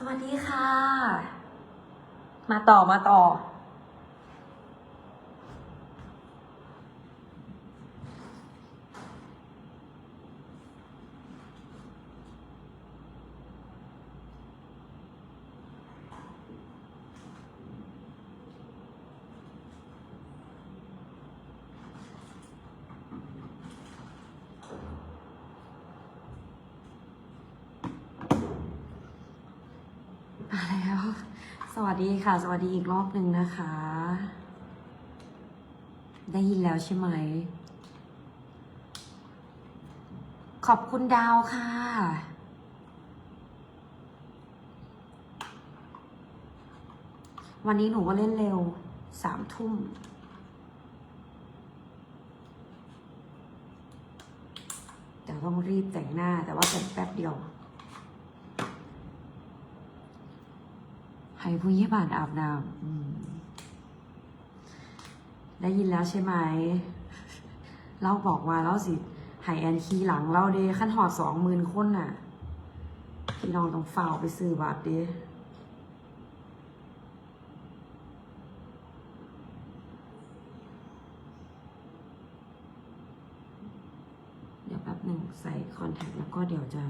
สวัสดีค่ะ มาต่อมาต่อ มาแล้ว ส วัสดีค่ะ สวัสดีอีกรอบหนึ่งนะคะ ได้ยินแล้วใช่ไหม ขอบคุณดาวค่ะ วันนี้หนูก็เล่นเร็วสามทุ่มแต่ต้องรีบแต่งหน้าแต่ว่าแต่งแป๊บเดียว ให้ผู้ยี่บานอาบน้ำได้ยินแล้วใช่ไหมเราบอกว่าเราสิหายแอนคีหลังเราเดขั้นหอดสองหมื่นคนน่ะ พี่น้องต้องเฝ้าไปซื้อบัตรเดเดี๋ยวแป๊บหนึ่งใส่คอนแทคแล้วก็เดี๋ยวจะ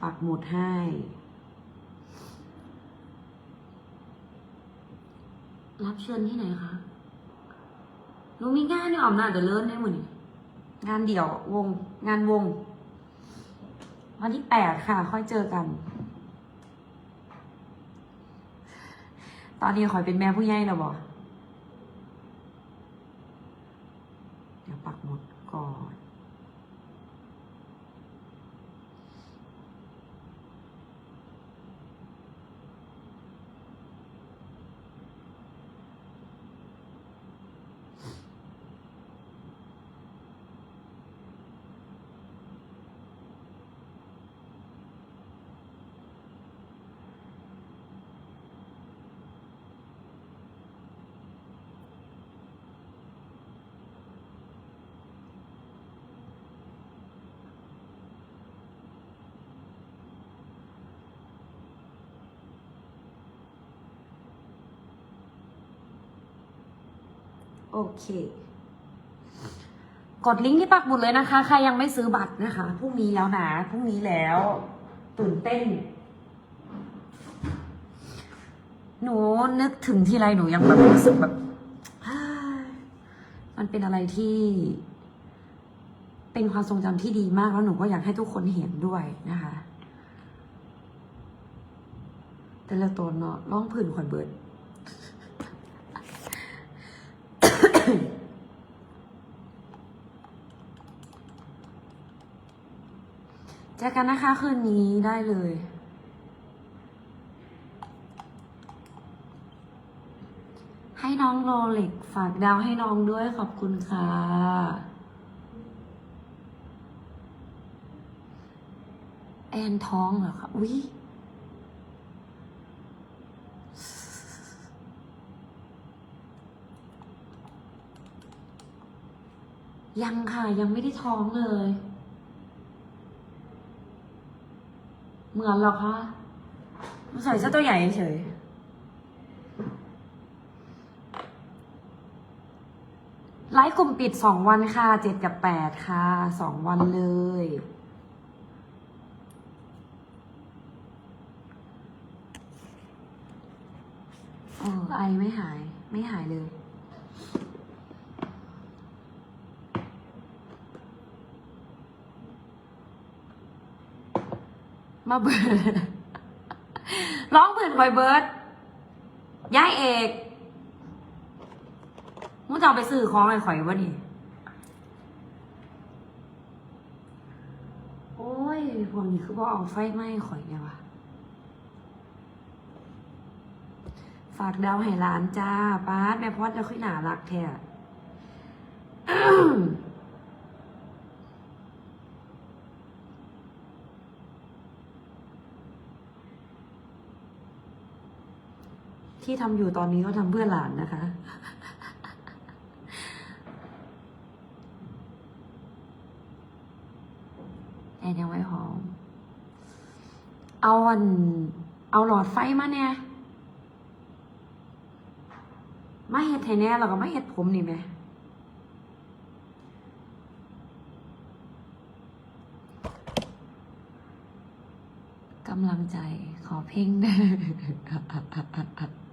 ปักหมุดให้ รับเชิญที่ไหนคะหนูมีงานเนี่ยออมน่าจะเลิศได้หมดนี่งานเดี่ยววง งานวง วันที่แปดค่ะ ค่อยเจอกัน ตอนนี้ขอยเป็นแม่ผู้ใหญ่แล้วบ่เดี๋ยวปักหมดก่อน โอเค กดลิงก์ที่ปักหมุดเลยนะคะ ใครยังไม่ซื้อบัตรนะคะพรุ่งนี้แล้วนะพรุ่งนี้แล้ว ตื่นเต้น หนูนึกถึงทีไรหนูยังแบบรู้สึกแบบ มันเป็นอะไรที่ เป็นความทรงจำที่ดีมากแล้วหนูก็อยากให้ทุกคนเห็นด้วยนะคะ แต่ละตัวเนาะร้องผื่นขวัญเบิด เจอกันนะคะคืนนี้ได้เลย ให้น้องโรเล็กฝากดาวให้น้องด้วยขอบคุณค่ะแอนท้องเหรอคะอุ๊ยยังค่ะ ยังไม่ได้ท้องเลย เหมือนหรอคะใส่เสื้อตัวใหญ่เฉยไลฟ์กลุ่มปิดสองวันค่ะเจ็ดกับแปดค่ะสองวันเลย เออไอไม่หาย ไม่หายเลย มาเบิร์ดร้องเผื่นคอยเบิร์ดย้ายเอกมึงจะเอาไปซื้อของไอ้ข่อยวะนี่โอ้ยพวกนี้คือว่เอาไฟไหม้ข่อยเนี่ยวะฝากดาวให้ร้านจ้าป้าแม่พอดจะขึ้นหนารักแท้ ที่ทำอยู่ตอนนี้ก็ทำเพื่อหลานนะคะ แอนยังไว้หอม เอาอัน เอาหลอดไฟมาเนี่ย มาเฮ็ดให้แน่แล้วก็มาเฮ็ดผมนี่แหม่กำลังใจขอเพ่งเด้อ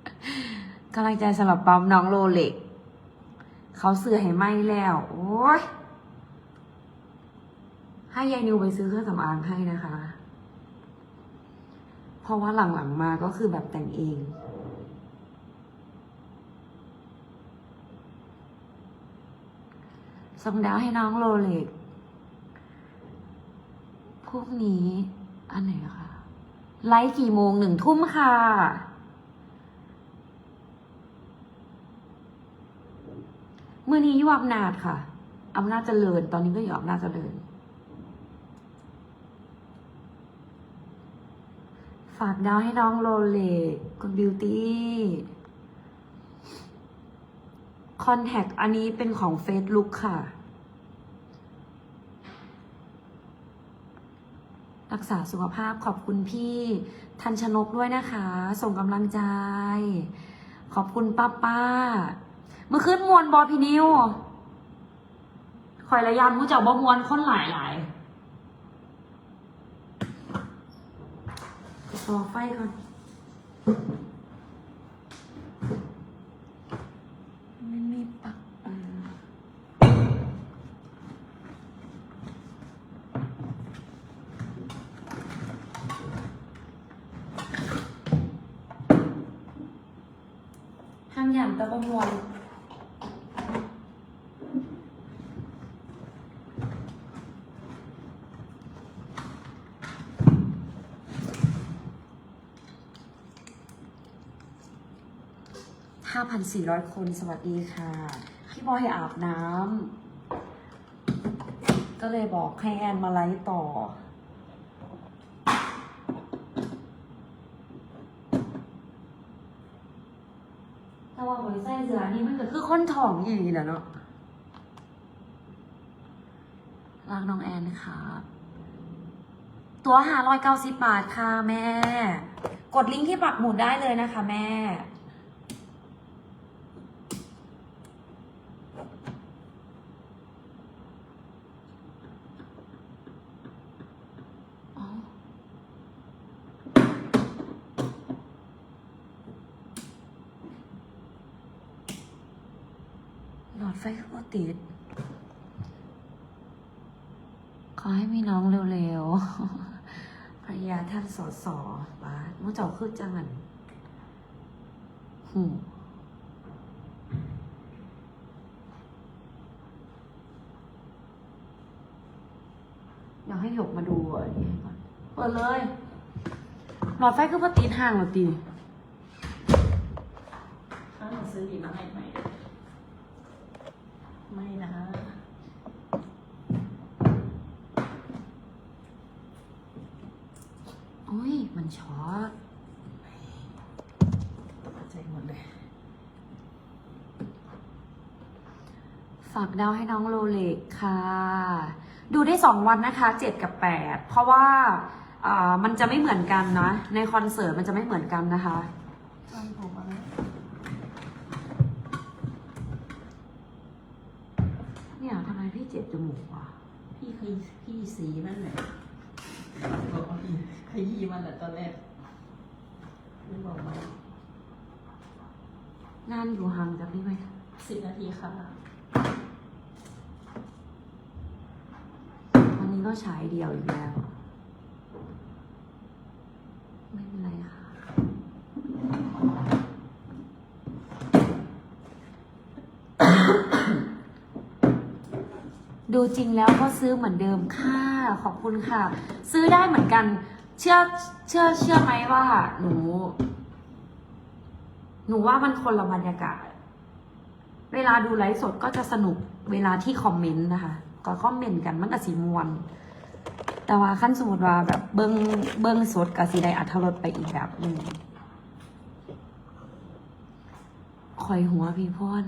กำลังใจสำหรับปั๊มน้องโลเล็ก เขาเสื้อให้ไหมแล้ว โอ้ยให้ยายนิวไปซื้อเครื่องสำอางให้นะคะ เพราะว่าหลังๆมาก็คือแบบแต่งเอง ส่งดาวให้น้องโรเล็กพวกนี้ อันไหนคะ ไลฟ์กี่โมงหนึ่งทุ่มค่ะ เมื่อนี้อยู่อำนาจค่ะอำนาจเจริญ ตอนนี้ก็อยู่อำนาจเจริญ ฝากดาวให้น้องโรเล็กคุณบิวตี้คอนแทคอันนี้เป็นของเฟซลุกค่ะ รักษาสุขภาพขอบคุณพี่ทันชนกด้วยนะคะ ส่งกำลังใจ ขอบคุณป้าป้า มื่อคืนมวนบอพีนิวคอยระยานผู้เจ้าบ่มวนคนหลายหลายต่อไฟก่อนไม่มีปักเออห้างอย่างตะบมวน 5,400 คน สวัสดีค่ะ พี่บอยอาบน้ำ ก็เลยบอกให้แอนมาไลฟ์ต่อ แต่ว่าหอยไส้เสือนี่มันก็คือค้นถ่องอีนะเนาะรักน้องแอนครับตัวหาร้อยเก้าสิบบาทค่ะแม่ กดลิงก์ที่ปักหมุดได้เลยนะคะแม่ หลอดไฟก็ติด ขอให้มีน้องเร็วๆภรรยาท่านสอสอบาสมื่อเจ้าคือจังหันหูเดี๋ยวให้หยกมาดูอันนี้ให้ก่อน เปิดเลย หลอดไฟคือพติดห่างหรอตีถ้าหนูซื้อดีมาให้ไหม ไม่นะโอ้ย มันช็อตตกใจหมดเลย ฝากดาวให้น้องโรเล็กค่ะ ดูได้สองวันนะคะเจ็ดกับแปดเพราะว่าอ่ามันจะไม่เหมือนกันนะ ในคอนเสิร์ตมันจะไม่เหมือนกันนะคะทำผมอะไร เนี่ยทำไมพี่เจ็บจมูกวะพี่เคยพี่สีนั่นแหละบอกว่าพี่ขยี้มันแหละตอนแรกไม่บอกมางานอยู่ห่างจากนี้ไหมสิบนาทีค่ะ วันนี้ก็ฉายเดียวอีกแล้ว ไม่เป็นไรค่ะ ดูจริงแล้วก็ซื้อเหมือนเดิมค่ะขอบคุณค่ะ ซื้อได้เหมือนกัน เชื่อเชื่อเชื่อไหมว่า หนู หนูว่ามันคนละบรรยากาศ เวลาดูไลฟ์สดก็จะสนุกเวลาที่คอมเมนต์นะคะก็คอมเมนต์กันมันก็สีมวนแต่ว่าขั้นสมมติว่าแบบเบิ้งเบิ้งสดกับสีไดอัธรสไปอีกแบบหนึ่งคอยหัวพี่พ่น